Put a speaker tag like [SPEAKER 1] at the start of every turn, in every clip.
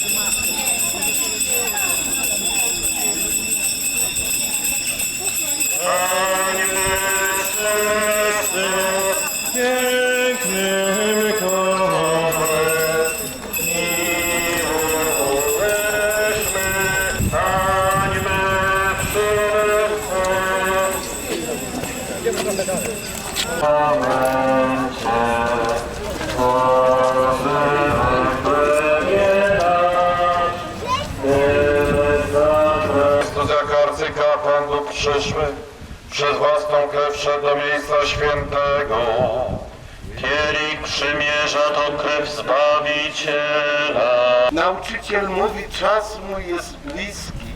[SPEAKER 1] Pięknym
[SPEAKER 2] przyszły, przez własną krew do miejsca świętego. Kielich przymierza to krew Zbawiciela.
[SPEAKER 3] Nauczyciel mówi, czas mój jest bliski.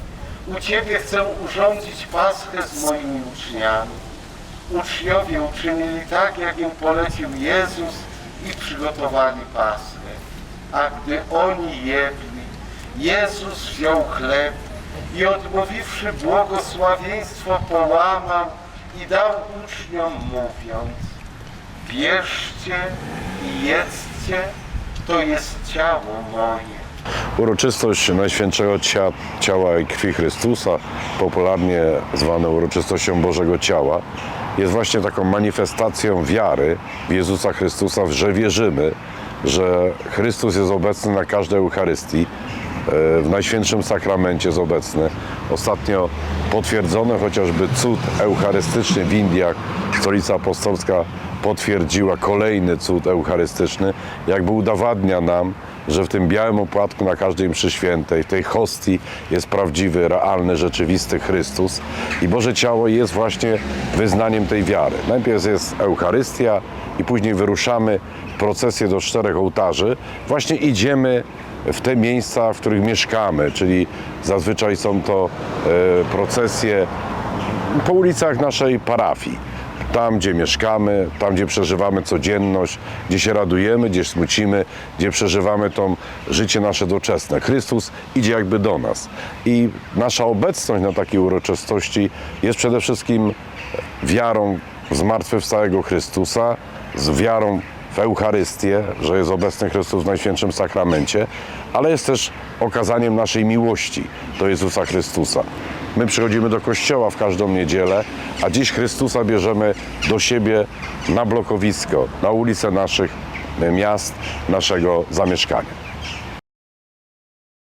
[SPEAKER 3] U Ciebie chcę urządzić Paschę z moimi uczniami. Uczniowie uczynili tak, jak im polecił Jezus i przygotowali Paschę. A gdy oni jedli, Jezus wziął chleb i odmówiwszy błogosławieństwo połamał i dał uczniom mówiąc Bierzcie i jedzcie, to jest ciało moje.
[SPEAKER 2] Uroczystość Najświętszego Cia- Ciała i Krwi Chrystusa, popularnie zwane uroczystością Bożego Ciała, jest właśnie taką manifestacją wiary w Jezusa Chrystusa, że wierzymy, że Chrystus jest obecny na każdej Eucharystii, w Najświętszym Sakramencie jest obecny. Ostatnio potwierdzono chociażby cud eucharystyczny w Indiach. Stolica Apostolska potwierdziła kolejny cud eucharystyczny, jakby udowadnia nam, że w tym białym opłatku na każdej mszy świętej, w tej hostii jest prawdziwy, realny, rzeczywisty Chrystus i Boże Ciało jest właśnie wyznaniem tej wiary. Najpierw jest Eucharystia i później wyruszamy w procesję do czterech ołtarzy. Właśnie idziemy w te miejsca, w których mieszkamy, czyli zazwyczaj są to e, procesje po ulicach naszej parafii. Tam, gdzie mieszkamy, tam, gdzie przeżywamy codzienność, gdzie się radujemy, gdzie smucimy, gdzie przeżywamy to życie nasze doczesne. Chrystus idzie jakby do nas. I nasza obecność na takiej uroczystości jest przede wszystkim wiarą w zmartwychwstałego Chrystusa, z wiarą w Eucharystię, że jest obecny Chrystus w Najświętszym Sakramencie, ale jest też okazaniem naszej miłości do Jezusa Chrystusa. My przychodzimy do kościoła w każdą niedzielę, a dziś Chrystusa bierzemy do siebie na blokowisko, na ulice naszych miast, naszego zamieszkania.